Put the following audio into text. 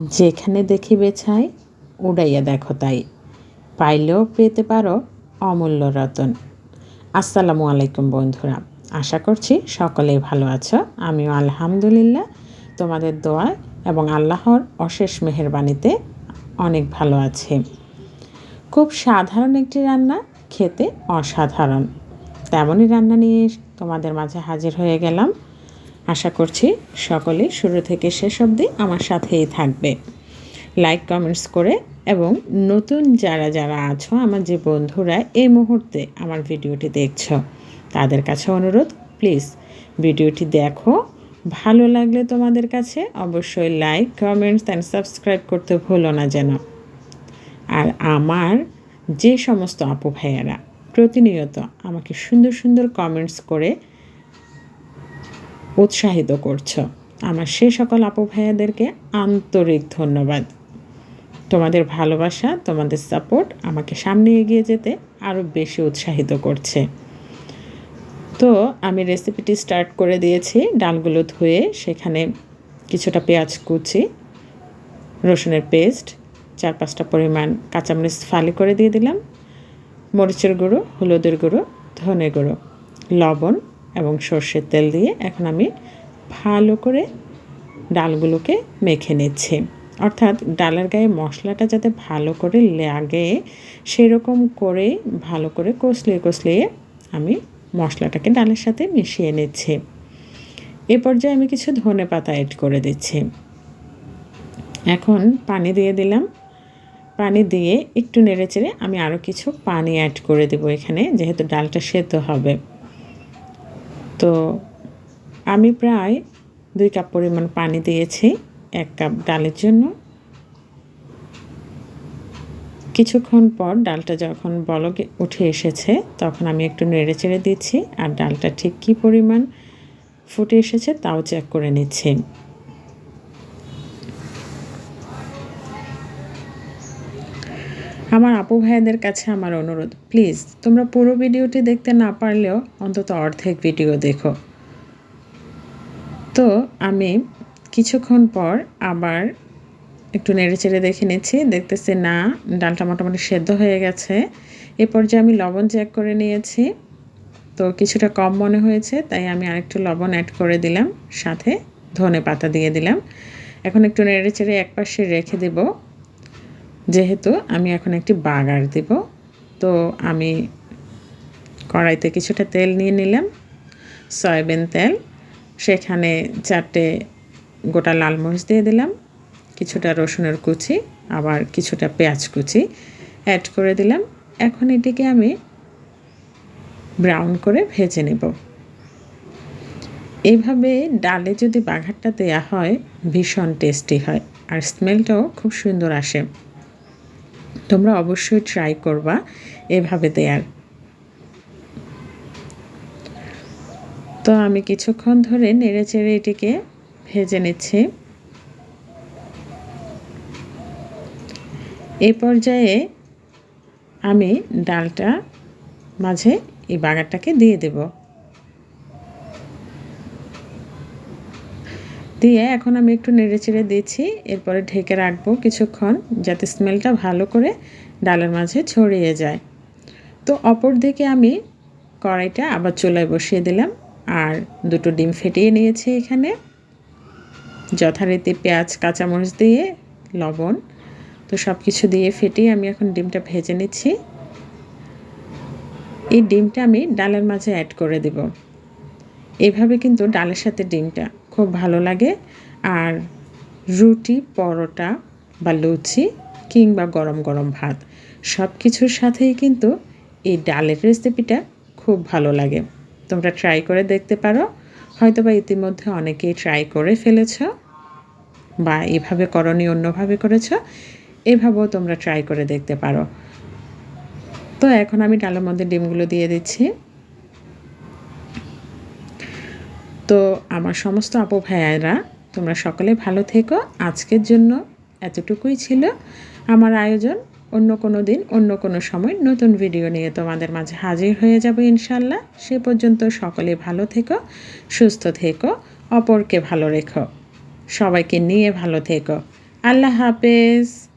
যেখানে দেখিবে ছাই উড়াইয়া দেখো তাই। পাইলেও পেতে পারো অমূল্য রতন। আসসালামু আলাইকুম বন্ধুরা, আশা করছি সকলেই ভালো আছো। আমিও আলহামদুলিল্লাহ তোমাদের দোয়া এবং আল্লাহর অশেষ মেহরবানিতে অনেক ভালো আছে। খুব সাধারণ একটি রান্না, খেতে অসাধারণ। তেমনই রান্না নিয়ে তোমাদের মাঝে হাজির হয়ে গেলাম। আশা করছি সকলে শুরু থেকে শেষ অবধি আমার সাথেই থাকবে। লাইক কমেন্টস করে এবং নতুন যারা যারা আছো, আমার যে বন্ধুরা এই মুহূর্তে আমার ভিডিওটি দেখছ, তাদের কাছে অনুরোধ প্লিজ ভিডিওটি দেখো। ভালো লাগলে তোমাদের কাছে অবশ্যই লাইক কমেন্টস অ্যান্ড সাবস্ক্রাইব করতে ভুলো না যেন। আর আমার যে সমস্ত আপু ভাইয়ারা, প্রতিনিয়ত আমাকে সুন্দর সুন্দর কমেন্টস করে উৎসাহিত করছ। আমার সে সকল আপু ভাইয়াদেরকে আন্তরিক ধন্যবাদ। তোমাদের ভালোবাসা, তোমাদের সাপোর্ট আমাকে সামনে এগিয়ে যেতে আরও বেশি উৎসাহিত করছে। তো আমি রেসিপিটি স্টার্ট করে দিয়েছি, ডালগুলো ধুয়ে সেখানে কিছুটা পেঁয়াজ কুচি, রসুনের পেস্ট চার পাঁচটা পরিমাণ কাঁচামরিচ ফালি করে দিয়ে দিলাম, মরিচের গুঁড়ো, হলুদের গুঁড়ো, ধনে গুঁড়ো, লবণ এবং সর্ষের তেল দিয়ে এখন আমি ভালো করে ডালগুলোকে মেখে নিচ্ছি। অর্থাৎ ডালের গায়ে মশলাটা যাতে ভালো করে লাগে, সেরকম করে ভালো করে কষলিয়ে কষলিয়ে আমি মশলাটাকে ডালের সাথে মিশিয়ে নিচ্ছি। এ পর্যায়ে আমি কিছু ধনে পাতা অ্যাড করে দিচ্ছি। এখন পানি দিয়ে দিলাম। পানি দিয়ে একটু নেড়ে চেড়ে আমি আরও কিছু পানি অ্যাড করে দেবো এখানে, যেহেতু ডালটা সেদ্ধ হবে। তো আমি প্রায় দুই কাপ পরিমাণ পানি দিয়েছি, এক কাপ ডালের জন্য। কিছুক্ষণ পর ডালটা যখন বলকে উঠে এসেছে, তখন আমি একটু নেড়ে চেড়ে দিচ্ছি, আর ডালটা ঠিক কী পরিমাণ ফুটে এসেছে তাও চেক করে নিচ্ছি। আমার আপু ভাইয়াদের কাছে আমার অনুরোধ। প্লিজ, তোমরা পুরো ভিডিওটি দেখতে না পারলেও অন্তত অর্ধেক ভিডিও দেখো। তো আমি কিছুক্ষণ পর আবার একটু নেড়ে চেড়ে দেখে নিচ্ছি। দেখতেছি, না, ডালটা মোটামুটি সেদ্ধ হয়ে গেছে। এ পর্যায়ে আমি লবণ চেক করে নিয়েছি। তো কিছুটা কম মনে হয়েছে, তাই আমি আরেকটু লবণ অ্যাড করে দিলাম। সাথে ধনে পাতা দিয়ে দিলাম। এখন একটু নেড়ে চেড়ে এক পাশে রেখে দেব। যেহেতু আমি এখন একটি বাগার দেব, তো আমি কড়াইতে কিছুটা তেল নিয়ে নিলাম, সয়াবিন তেল। সেখানে চারটে গোটা লাল মরিচ দিয়ে দিলাম, কিছুটা রসুনের কুচি, আবার কিছুটা পেঁয়াজ কুচি অ্যাড করে দিলাম। এখন এটিকে আমি ব্রাউন করে ভেজে নেব। এইভাবে ডালে যদি বাঘারটা দেয়া হয়, ভীষণ টেস্টি হয় আর স্মেলটাও খুব সুন্দর আসে। তোমরা অবশ্যই ট্রাই করবা এভাবে দেয়ার। তো আমি কিছুক্ষণ ধরে নেড়ে চেড়ে এটিকে ভেজে নিচ্ছি। এই পর্যায়ে আমি ডালটা মাঝে এই বাগারটাকে দিয়ে দেব। দিয়ে এখন আমি একটু নেড়ে চেড়ে দিচ্ছি, এরপরে ঢেকে রাখব কিছুক্ষণ যাতে স্মেলটা ভালো করে ডালের মাঝে ছড়িয়ে যায়। তো অপর দিকে আমি কড়াইটা আবার চুলায় বসিয়ে দিলাম, আর দুটো ডিম ফেটিয়ে নিয়েছি এখানে। যথারীতি পেঁয়াজ, কাঁচামরিচ দিয়ে, লবণ, তো সব কিছু দিয়ে ফেটিয়ে আমি এখন ডিমটা ভেজে নিচ্ছি। এই ডিমটা আমি ডালের মাঝে অ্যাড করে দেব। এভাবে কিন্তু ডালের সাথে ডিমটা খুব ভালো লাগে। আর রুটি, পরোটা বা লুচি কিংবা গরম গরম ভাত সব কিছুর সাথেই কিন্তু এই ডালের রেসিপিটা খুব ভালো লাগে। তোমরা ট্রাই করে দেখতে পারো। হয়তো বা ইতিমধ্যে অনেকেই ট্রাই করে ফেলেছ বা এভাবে করনি, অন্যভাবে করেছ। এভাবেও তোমরা ট্রাই করে দেখতে পারো। তো এখন আমি ডালের মধ্যে ডিমগুলো দিয়ে দিচ্ছি তো আমার সমস্ত আপু ভাইয়ারা, তোমরা সকলে ভালো থেকো। আজকের জন্য এতটুকুই ছিল। আমার আয়োজন অন্য কোনো দিন, অন্য কোনো সময় নতুন ভিডিও নিয়ে তোমাদের মাঝে হাজির হয়ে যাব ইনশাল্লাহ। সে পর্যন্ত সকলে ভালো থেকো, সুস্থ থেকো, অপরকে ভালো রেখো। সবাইকে নিয়ে ভালো থেকো। আল্লাহ হাফেজ।